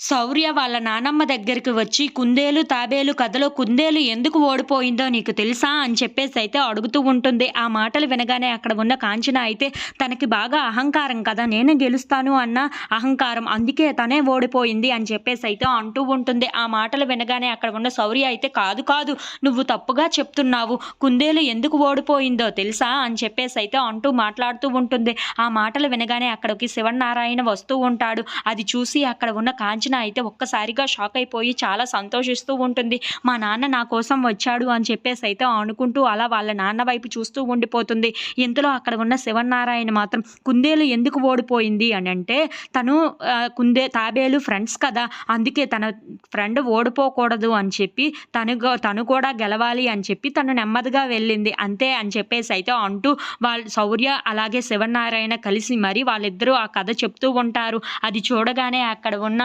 శౌర్య వాళ్ళ నానమ్మ దగ్గరికి వచ్చి కుందేలు తాబేలు కథలో కుందేలు ఎందుకు ఓడిపోయిందో నీకు తెలుసా? అని చెప్పేసి అయితే అడుగుతూ ఉంటుంది. ఆ మాటలు వినగానే అక్కడ ఉన్న కాంచన అయితే తనకి బాగా అహంకారం కదా నేను గెలుస్తాను అన్న అహంకారం. అందుకే తనే ఓడిపోయింది అని చెప్పేసి అయితే అంటూ ఉంటుంది. ఆ మాటలు వినగానే అక్కడ ఉన్న శౌర్య అయితే కాదు కాదు నువ్వు తప్పుగా చెప్తున్నావు. కుందేలు ఎందుకు ఓడిపోయిందో తెలుసా? అని చెప్పేసి అయితే అంటూ మాట్లాడుతూ ఉంటుంది. ఆ మాటలు వినగానే అక్కడికి శివనారాయణ వస్తూ ఉంటాడు. అది చూసి అక్కడ ఉన్న కాంచన అయితే ఒక్కసారిగా షాక్ అయిపోయి చాలా సంతోషిస్తూ ఉంటుంది. మా నాన్న నా కోసం వచ్చాడు అని చెప్పేసి అయితే అనుకుంటూ అలా వాళ్ళ నాన్న వైపు చూస్తూ ఉండిపోతుంది. ఇంతలో అక్కడ ఉన్న శివనారాయణ మాత్రం కుందేలు ఎందుకు ఓడిపోయింది? అని అంటే తను కుందే తాబేలు ఫ్రెండ్స్ కదా అందుకే తన ఫ్రెండ్ ఓడిపోకూడదు అని చెప్పి తను తను కూడా గెలవాలి అని చెప్పి తను నెమ్మదిగా వెళ్ళింది. అంతే అని చెప్పేసి అయితే అంటూ వాళ్ళ శౌర్య అలాగే శివనారాయణ కలిసి మరి వాళ్ళిద్దరూ ఆ కథ చెప్తూ ఉంటారు. అది చూడగానే అక్కడ ఉన్న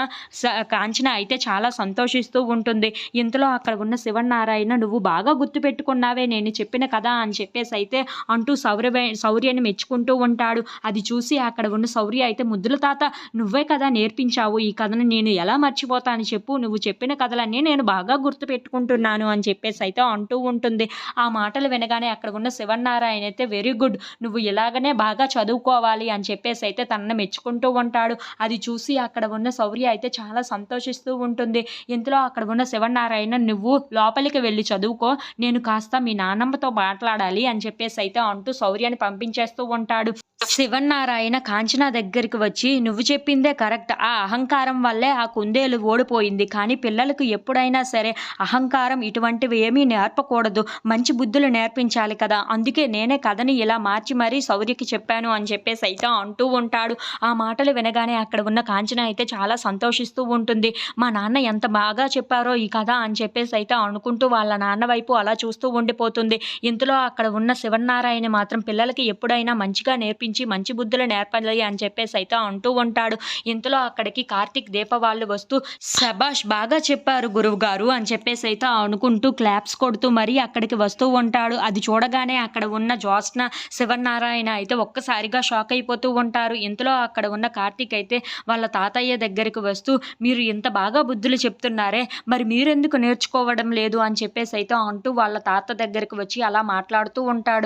కాంచన అయితే చాలా సంతోషిస్తూ ఉంటుంది. ఇంతలో అక్కడ ఉన్న శివనారాయణ నువ్వు బాగా గుర్తుపెట్టుకున్నావే నేను చెప్పిన కథ అని చెప్పేసి అయితే అంటూ సౌర్య సౌర్యని మెచ్చుకుంటూ ఉంటాడు. అది చూసి అక్కడ ఉన్న శౌర్య అయితే ముద్దుల తాత నువ్వే కదా నేర్పించావు ఈ కథను నేను ఎలా మర్చిపోతాను చెప్పు. నువ్వు చెప్పిన కథలన్నీ నేను బాగా గుర్తుపెట్టుకుంటున్నాను అని చెప్పేసి అయితే అంటూ ఉంటుంది. ఆ మాటలు వినగానే అక్కడ ఉన్న శివనారాయణ అయితే వెరీ గుడ్ నువ్వు ఇలాగనే బాగా చదువుకోవాలి అని చెప్పేసి అయితే తనను మెచ్చుకుంటూ ఉంటాడు. అది చూసి అక్కడ ఉన్న శౌర్య అయితే చాలా సంతోషిస్తూ ఉంటుంది. ఇంతలో అక్కడ ఉన్న శివనారాయణ నువ్వు లోపలికి వెళ్ళి చదువుకో. నేను కాస్త మీ నాన్నమ్మతో మాట్లాడాలి అని చెప్పేసి అయితే అంటూ శౌర్యాన్ని పంపించేస్తూ ఉంటాడు. శివన్నారాయణ కాంచన దగ్గరికి వచ్చి నువ్వు చెప్పిందే కరెక్ట్. ఆ అహంకారం వల్లే ఆ కుందేలు ఓడిపోయింది. కానీ పిల్లలకు ఎప్పుడైనా సరే అహంకారం ఇటువంటివి ఏమీ నేర్పకూడదు. మంచి బుద్ధులు నేర్పించాలి కదా. అందుకే నేనే కథని ఇలా మార్చి మరీ సౌర్యకి చెప్పాను అని చెప్పేసి అయితే అంటూ ఉంటాడు. ఆ మాటలు వినగానే అక్కడ ఉన్న కాంచన అయితే చాలా సంతోషిస్తూ ఉంటుంది. మా నాన్న ఎంత బాగా చెప్పారో ఈ కథ అని చెప్పేసి అయితే అనుకుంటూ వాళ్ళ నాన్న వైపు అలా చూస్తూ ఉండిపోతుంది. ఇంతలో అక్కడ ఉన్న శివన్నారాయణ మాత్రం పిల్లలకి ఎప్పుడైనా మంచిగా నేర్పించి మంచి బుద్ధులు నేర్పాలి అని చెప్పేసి అయితే అంటూ ఉంటాడు. ఇంతలో అక్కడికి కార్తీక్ దీప వాళ్ళు వస్తూ శబాష్ బాగా చెప్పారు గురువు గారు అని చెప్పేసి అయితే అనుకుంటూ క్లాప్స్ కొడుతూ మరీ అక్కడికి వస్తూ ఉంటాడు. అది చూడగానే అక్కడ ఉన్న జ్యోత్స్న శివనారాయణ అయితే ఒక్కసారిగా షాక్ అయిపోతూ ఉంటారు. ఇంతలో అక్కడ ఉన్న కార్తీక్ అయితే వాళ్ళ తాతయ్య దగ్గరికి వస్తూ మీరు ఇంత బాగా బుద్ధులు చెప్తున్నారే మరి మీరెందుకు నేర్చుకోవడం లేదు అని చెప్పేసి అయితే అంటూ వాళ్ళ తాత దగ్గరికి వచ్చి అలా మాట్లాడుతూ ఉంటాడు.